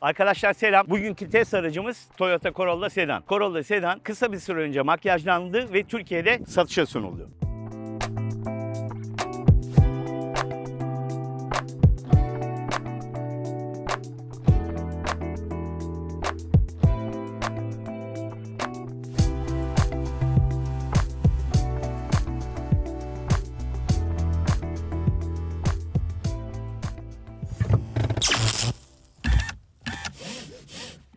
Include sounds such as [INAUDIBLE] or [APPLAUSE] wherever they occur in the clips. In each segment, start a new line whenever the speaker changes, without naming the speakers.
Arkadaşlar selam. Bugünkü test aracımız Toyota Corolla Sedan. Corolla Sedan kısa bir süre önce makyajlandı ve Türkiye'de satışa sunuldu.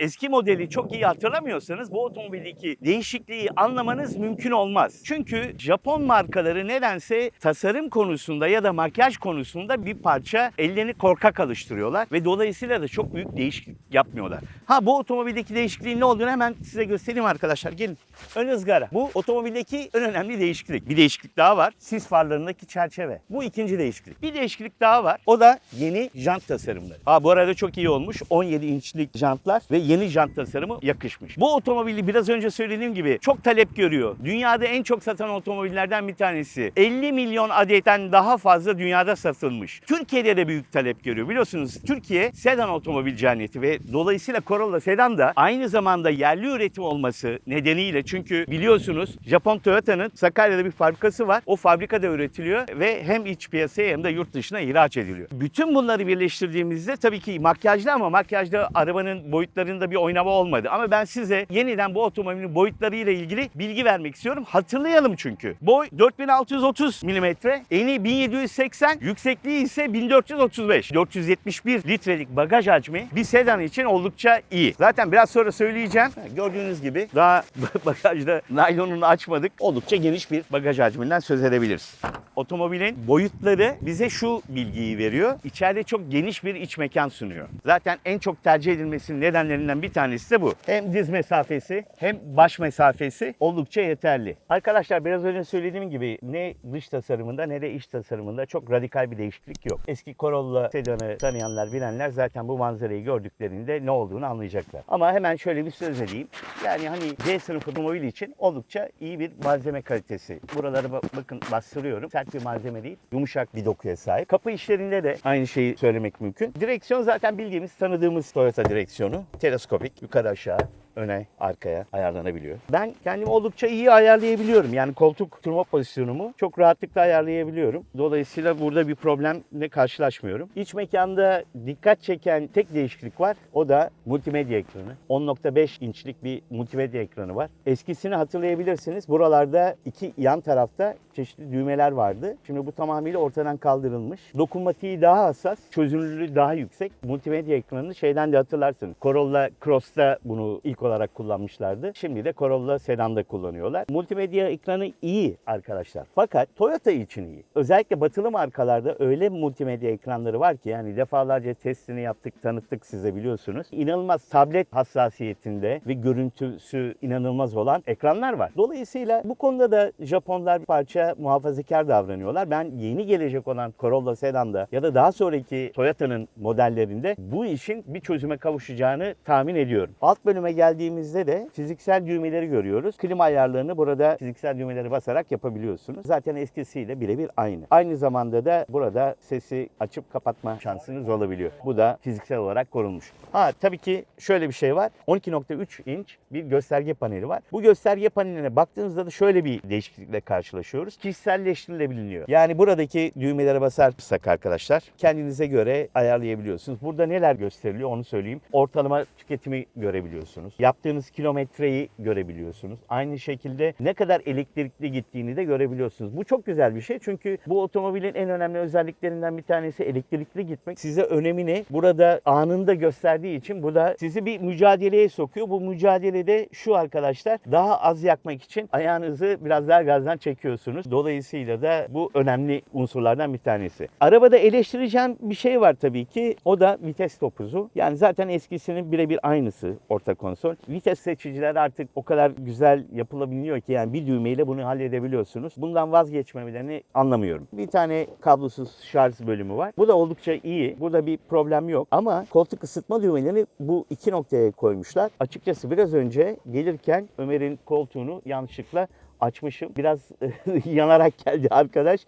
Eski modeli çok iyi hatırlamıyorsanız bu otomobildeki değişikliği anlamanız mümkün olmaz. Çünkü Japon markaları nedense tasarım konusunda ya da makyaj konusunda bir parça ellerini korkak alıştırıyorlar ve dolayısıyla da çok büyük değişiklik yapmıyorlar. Ha bu otomobildeki değişikliğin ne olduğunu hemen size göstereyim arkadaşlar. Gelin. Ön ızgara. Bu otomobildeki en önemli değişiklik. Bir değişiklik daha var. Sis farlarındaki çerçeve. Bu ikinci değişiklik. Bir değişiklik daha var. O da yeni jant tasarımları. Ha bu arada çok iyi olmuş. 17 inçlik jantlar ve yeni jant tasarımı yakışmış. Bu otomobili biraz önce söylediğim gibi çok talep görüyor. Dünyada en çok satan otomobillerden bir tanesi. 50 milyon adetten daha fazla dünyada satılmış. Türkiye'de de büyük talep görüyor. Biliyorsunuz Türkiye sedan otomobil cenneti ve dolayısıyla Corolla sedan da aynı zamanda yerli üretim olması nedeniyle çünkü biliyorsunuz Japon Toyota'nın Sakarya'da bir fabrikası var. O fabrikada üretiliyor ve hem iç piyasaya hem de yurt dışına ihraç ediliyor. Bütün bunları birleştirdiğimizde tabii ki makyajlı ama makyajda arabanın boyutlarında bir oynama olmadı. Ama ben size yeniden bu otomobilin boyutlarıyla ilgili bilgi vermek istiyorum. Hatırlayalım çünkü. Boy 4630 mm, eni 1780, yüksekliği ise 1435. 471 litrelik bagaj hacmi bir sedan için oldukça iyi. Zaten biraz sonra söyleyeceğim. Gördüğünüz gibi daha [LAUGHS] bagajda naylonunu açmadık. Oldukça geniş bir bagaj hacminden söz edebiliriz. Otomobilin boyutları bize şu bilgiyi veriyor. İçeride çok geniş bir iç mekan sunuyor. Zaten en çok tercih edilmesinin nedenlerinden bir tanesi de bu. Hem diz mesafesi hem baş mesafesi oldukça yeterli. Arkadaşlar biraz önce söylediğim gibi ne dış tasarımında ne de iç tasarımında çok radikal bir değişiklik yok. Eski Corolla sedanı tanıyanlar bilenler zaten bu manzarayı gördüklerinde ne olduğunu anlayacaklar. Ama hemen şöyle bir söz edeyim. Yani hani C sınıfı otomobil için oldukça iyi bir malzeme kalitesi. Buraları ba- bakın bastırıyorum. Sert bir malzeme değil. Yumuşak bir dokuya sahip. Kapı işlerinde de aynı şeyi söylemek mümkün. Direksiyon zaten bildiğimiz, tanıdığımız Toyota direksiyonu. Teleskopik, yukarı aşağı öne arkaya ayarlanabiliyor. Ben kendimi oldukça iyi ayarlayabiliyorum. Yani koltuk oturma pozisyonumu çok rahatlıkla ayarlayabiliyorum. Dolayısıyla burada bir problemle karşılaşmıyorum. İç mekanda dikkat çeken tek değişiklik var. O da multimedya ekranı. 10.5 inçlik bir multimedya ekranı var. Eskisini hatırlayabilirsiniz. Buralarda iki yan tarafta çeşitli düğmeler vardı. Şimdi bu tamamıyla ortadan kaldırılmış. Dokunmatiği daha hassas, çözünürlüğü daha yüksek. Multimedya ekranını şeyden de hatırlarsınız. Corolla Cross'ta bunu ilk olarak kullanmışlardı. Şimdi de Corolla Sedan'da kullanıyorlar. Multimedya ekranı iyi arkadaşlar. Fakat Toyota için iyi. Özellikle batılı markalarda öyle multimedya ekranları var ki yani defalarca testini yaptık, tanıttık size biliyorsunuz. İnanılmaz tablet hassasiyetinde ve görüntüsü inanılmaz olan ekranlar var. Dolayısıyla bu konuda da Japonlar bir parça muhafazakar davranıyorlar. Ben yeni gelecek olan Corolla Sedan'da ya da daha sonraki Toyota'nın modellerinde bu işin bir çözüme kavuşacağını tahmin ediyorum. Alt bölüme geldiğimizde de fiziksel düğmeleri görüyoruz. Klima ayarlarını burada fiziksel düğmeleri basarak yapabiliyorsunuz. Zaten eskisiyle birebir aynı. Aynı zamanda da burada sesi açıp kapatma şansınız olabiliyor. Bu da fiziksel olarak korunmuş. Ha tabii ki şöyle bir şey var. 12.3 inç bir gösterge paneli var. Bu gösterge paneline baktığınızda da şöyle bir değişiklikle karşılaşıyoruz. Kişiselleştirilebiliyor. Yani buradaki düğmelere basarsak arkadaşlar kendinize göre ayarlayabiliyorsunuz. Burada neler gösteriliyor onu söyleyeyim. Ortalama tüketimi görebiliyorsunuz. Yaptığınız kilometreyi görebiliyorsunuz. Aynı şekilde ne kadar elektrikli gittiğini de görebiliyorsunuz. Bu çok güzel bir şey çünkü bu otomobilin en önemli özelliklerinden bir tanesi elektrikli gitmek. Size önemini burada anında gösterdiği için bu da sizi bir mücadeleye sokuyor. Bu mücadelede şu arkadaşlar daha az yakmak için ayağınızı biraz daha gazdan çekiyorsunuz. Dolayısıyla da bu önemli unsurlardan bir tanesi. Arabada eleştireceğim bir şey var tabii ki. O da vites topuzu. Yani zaten eskisinin birebir aynısı orta konsol. Vites seçiciler artık o kadar güzel yapılabiliyor ki yani bir düğmeyle bunu halledebiliyorsunuz. Bundan vazgeçmemelerini anlamıyorum. Bir tane kablosuz şarj bölümü var. Bu da oldukça iyi. Burada bir problem yok. Ama koltuk ısıtma düğmelerini bu iki noktaya koymuşlar. Açıkçası biraz önce gelirken Ömer'in koltuğunu yanlışlıkla açmışım. Biraz [LAUGHS] yanarak geldi arkadaş.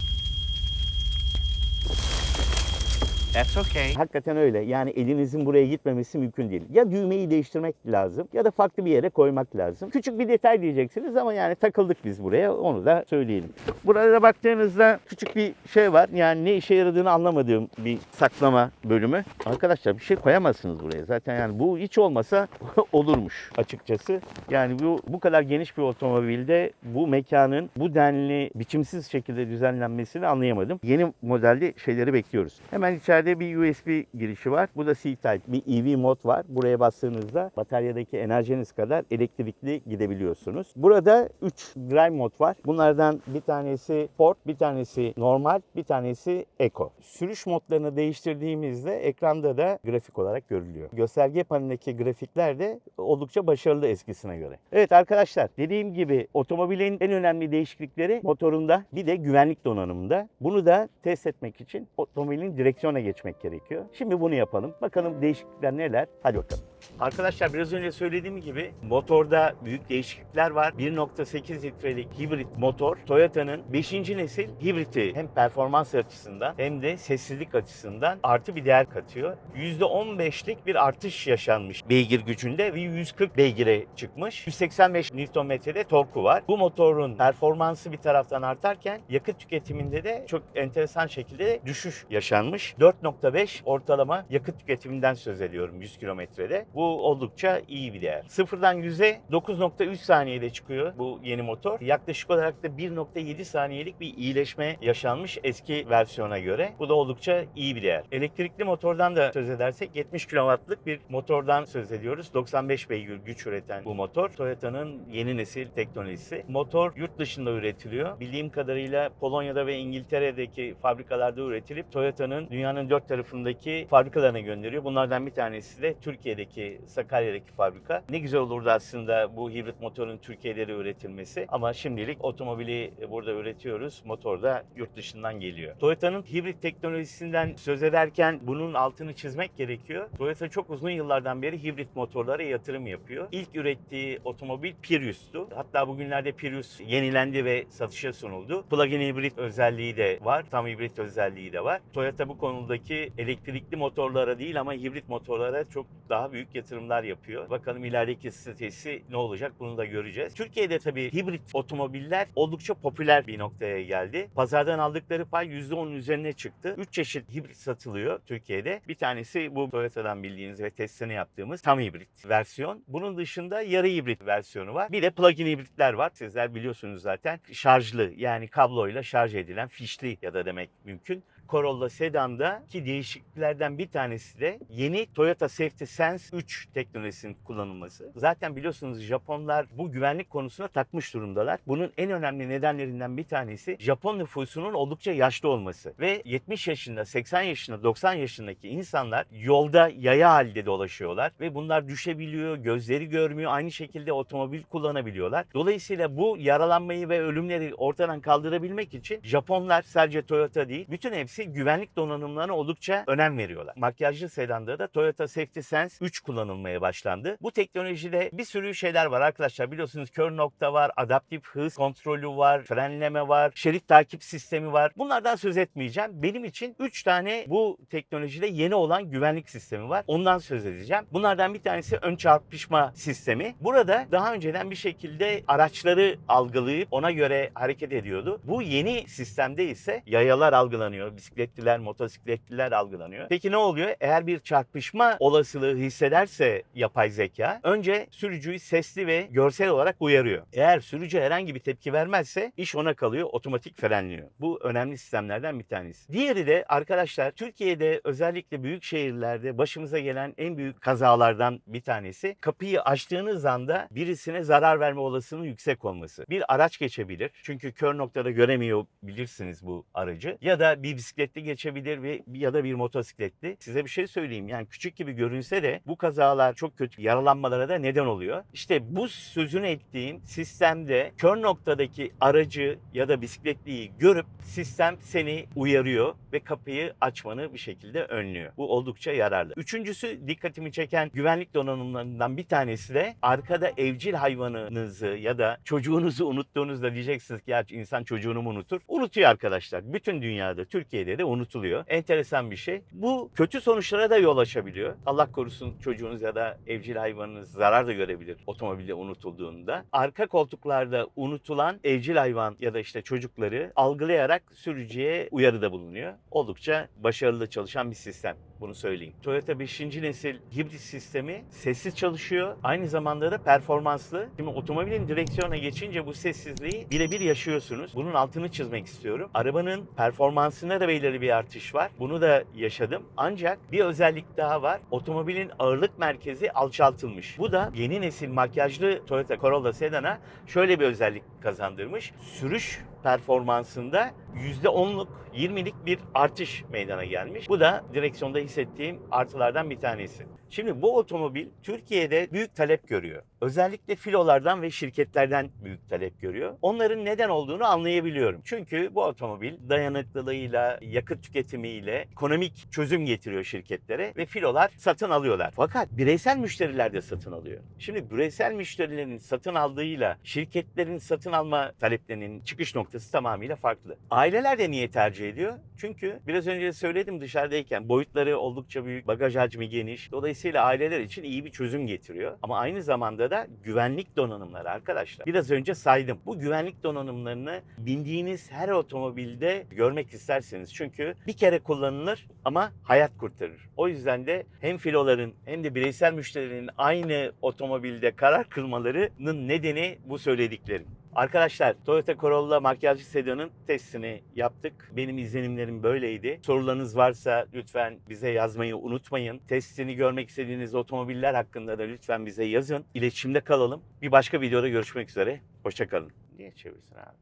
That's okay.
Hakikaten öyle. Yani elinizin buraya gitmemesi mümkün değil. Ya düğmeyi değiştirmek lazım ya da farklı bir yere koymak lazım. Küçük bir detay diyeceksiniz ama yani takıldık biz buraya. Onu da söyleyelim. Burada baktığınızda küçük bir şey var. Yani ne işe yaradığını anlamadığım bir saklama bölümü. Arkadaşlar bir şey koyamazsınız buraya. Zaten yani bu hiç olmasa [LAUGHS] olurmuş açıkçası. Yani bu bu kadar geniş bir otomobilde bu mekanın bu denli biçimsiz şekilde düzenlenmesini anlayamadım. Yeni modelde şeyleri bekliyoruz. Hemen içeride bir USB girişi var. Bu da C-Type. Bir EV mod var. Buraya bastığınızda bataryadaki enerjiniz kadar elektrikli gidebiliyorsunuz. Burada 3 drive mod var. Bunlardan bir tanesi Sport, bir tanesi normal, bir tanesi Eco. Sürüş modlarını değiştirdiğimizde ekranda da grafik olarak görülüyor. Gösterge panelindeki grafikler de oldukça başarılı eskisine göre. Evet arkadaşlar dediğim gibi otomobilin en önemli değişiklikleri motorunda bir de güvenlik donanımında. Bunu da test etmek için otomobilin direksiyona geçmek gerekiyor. Şimdi bunu yapalım. Bakalım değişiklikler neler? Hadi bakalım. Arkadaşlar biraz önce söylediğim gibi motorda büyük değişiklikler var. 1.8 litrelik hibrit motor Toyota'nın 5. nesil hibriti hem performans açısından hem de sessizlik açısından artı bir değer katıyor. %15'lik bir artış yaşanmış beygir gücünde ve 140 beygire çıkmış. 185 Nm'de torku var. Bu motorun performansı bir taraftan artarken yakıt tüketiminde de çok enteresan şekilde düşüş yaşanmış. 4.5 ortalama yakıt tüketiminden söz ediyorum 100 kilometrede. Bu oldukça iyi bir değer. Sıfırdan 100'e 9.3 saniyede çıkıyor bu yeni motor. Yaklaşık olarak da 1.7 saniyelik bir iyileşme yaşanmış eski versiyona göre. Bu da oldukça iyi bir değer. Elektrikli motordan da söz edersek 70 kW'lık bir motordan söz ediyoruz. 95 beygir güç üreten bu motor Toyota'nın yeni nesil teknolojisi. Motor yurt dışında üretiliyor. Bildiğim kadarıyla Polonya'da ve İngiltere'deki fabrikalarda üretilip Toyota'nın dünyanın dört tarafındaki fabrikalarına gönderiyor. Bunlardan bir tanesi de Türkiye'deki Sakarya'daki fabrika. Ne güzel olurdu aslında bu hibrit motorun Türkiye'de de üretilmesi ama şimdilik otomobili burada üretiyoruz. Motor da yurt dışından geliyor. Toyota'nın hibrit teknolojisinden söz ederken bunun altını çizmek gerekiyor. Toyota çok uzun yıllardan beri hibrit motorlara yatırım yapıyor. İlk ürettiği otomobil Prius'tu. Hatta bugünlerde Prius yenilendi ve satışa sunuldu. Plug-in hibrit özelliği de var. Tam hibrit özelliği de var. Toyota bu konudaki elektrikli motorlara değil ama hibrit motorlara çok daha büyük yatırımlar yapıyor. Bakalım ilerideki stratejisi ne olacak bunu da göreceğiz. Türkiye'de tabii hibrit otomobiller oldukça popüler bir noktaya geldi. Pazardan aldıkları pay %10'un üzerine çıktı. 3 çeşit hibrit satılıyor Türkiye'de. Bir tanesi bu Toyota'dan bildiğiniz ve testini yaptığımız tam hibrit versiyon. Bunun dışında yarı hibrit versiyonu var. Bir de plug-in hibritler var. Sizler biliyorsunuz zaten. Şarjlı yani kabloyla şarj edilen fişli ya da demek mümkün. Corolla Sedan'da ki değişikliklerden bir tanesi de yeni Toyota Safety Sense 3 teknolojisinin kullanılması. Zaten biliyorsunuz Japonlar bu güvenlik konusuna takmış durumdalar. Bunun en önemli nedenlerinden bir tanesi Japon nüfusunun oldukça yaşlı olması ve 70 yaşında, 80 yaşında, 90 yaşındaki insanlar yolda yaya halde dolaşıyorlar ve bunlar düşebiliyor, gözleri görmüyor, aynı şekilde otomobil kullanabiliyorlar. Dolayısıyla bu yaralanmayı ve ölümleri ortadan kaldırabilmek için Japonlar sadece Toyota değil, bütün hepsi güvenlik donanımlarına oldukça önem veriyorlar. Makyajlı sedanda da Toyota Safety Sense 3 kullanılmaya başlandı. Bu teknolojide bir sürü şeyler var arkadaşlar. Biliyorsunuz kör nokta var, adaptif hız kontrolü var, frenleme var, şerit takip sistemi var. Bunlardan söz etmeyeceğim. Benim için 3 tane bu teknolojide yeni olan güvenlik sistemi var. Ondan söz edeceğim. Bunlardan bir tanesi ön çarpışma sistemi. Burada daha önceden bir şekilde araçları algılayıp ona göre hareket ediyordu. Bu yeni sistemde ise yayalar algılanıyor, bisikletliler, motosikletliler algılanıyor. Peki ne oluyor? Eğer bir çarpışma olasılığı hissederse yapay zeka önce sürücüyü sesli ve görsel olarak uyarıyor. Eğer sürücü herhangi bir tepki vermezse iş ona kalıyor, otomatik frenliyor. Bu önemli sistemlerden bir tanesi. Diğeri de arkadaşlar Türkiye'de özellikle büyük şehirlerde başımıza gelen en büyük kazalardan bir tanesi kapıyı açtığınız anda birisine zarar verme olasılığının yüksek olması. Bir araç geçebilir. Çünkü kör noktada göremiyor bilirsiniz bu aracı. Ya da bir bisikletli geçebilir ve ya da bir motosikletli. Size bir şey söyleyeyim. Yani küçük gibi görünse de bu kazalar çok kötü yaralanmalara da neden oluyor. İşte bu sözünü ettiğim sistemde kör noktadaki aracı ya da bisikletliyi görüp sistem seni uyarıyor ve kapıyı açmanı bir şekilde önlüyor. Bu oldukça yararlı. Üçüncüsü dikkatimi çeken güvenlik donanımlarından bir tanesi de arkada evcil hayvanınızı ya da çocuğunuzu unuttuğunuzda diyeceksiniz ki ya insan çocuğunu mu unutur? Unutuyor arkadaşlar. Bütün dünyada, Türkiye'de De unutuluyor. Enteresan bir şey. Bu kötü sonuçlara da yol açabiliyor. Allah korusun çocuğunuz ya da evcil hayvanınız zarar da görebilir otomobilde unutulduğunda. Arka koltuklarda unutulan evcil hayvan ya da işte çocukları algılayarak sürücüye uyarıda bulunuyor. Oldukça başarılı çalışan bir sistem. Bunu söyleyeyim. Toyota 5. nesil hibrit sistemi sessiz çalışıyor. Aynı zamanda da performanslı. Şimdi otomobilin direksiyona geçince bu sessizliği birebir yaşıyorsunuz. Bunun altını çizmek istiyorum. Arabanın performansında da belirli bir artış var. Bunu da yaşadım. Ancak bir özellik daha var. Otomobilin ağırlık merkezi alçaltılmış. Bu da yeni nesil makyajlı Toyota Corolla Sedan'a şöyle bir özellik kazandırmış. Sürüş performansında %10'luk 20'lik bir artış meydana gelmiş. Bu da direksiyonda hissettiğim artılardan bir tanesi. Şimdi bu otomobil Türkiye'de büyük talep görüyor. Özellikle filolardan ve şirketlerden büyük talep görüyor. Onların neden olduğunu anlayabiliyorum. Çünkü bu otomobil dayanıklılığıyla, yakıt tüketimiyle ekonomik çözüm getiriyor şirketlere ve filolar satın alıyorlar. Fakat bireysel müşteriler de satın alıyor. Şimdi bireysel müşterilerin satın aldığıyla şirketlerin satın alma taleplerinin çıkış noktası tamamıyla farklı. Aileler de niye tercih ediyor? Çünkü biraz önce söyledim dışarıdayken boyutları oldukça büyük, bagaj hacmi geniş. Dolayısıyla aileler için iyi bir çözüm getiriyor. Ama aynı zamanda da güvenlik donanımları arkadaşlar. Biraz önce saydım. Bu güvenlik donanımlarını bindiğiniz her otomobilde görmek isterseniz. Çünkü bir kere kullanılır ama hayat kurtarır. O yüzden de hem filoların hem de bireysel müşterilerin aynı otomobilde karar kılmalarının nedeni bu söylediklerim. Arkadaşlar Toyota Corolla makyajlı sedanın testini yaptık. Benim izlenimlerim böyleydi. Sorularınız varsa lütfen bize yazmayı unutmayın. Testini görmek istediğiniz otomobiller hakkında da lütfen bize yazın. İletişimde kalalım. Bir başka videoda görüşmek üzere. Hoşçakalın. Niye çevirsin abi?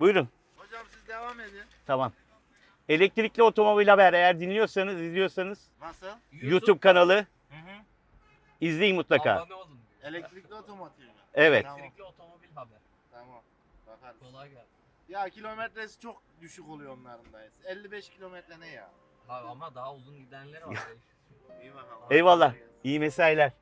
Buyurun.
Hocam siz devam edin.
Tamam. Elektrikli otomobil haber eğer dinliyorsanız, izliyorsanız
Nasıl?
YouTube, kanalı
Hı hı.
İzleyin mutlaka.
Abone olun.
Elektrikli otomotiv mi?
Evet.
Tamam.
Elektrikli otomobil haber.
Tamam. Bakarız.
Kolay gelsin.
Ya kilometresi çok düşük oluyor onların da. 55 kilometre ne ya?
Abi ama daha uzun gidenleri var. [LAUGHS]
İyi bakalım.
Eyvallah. İyi mesailer.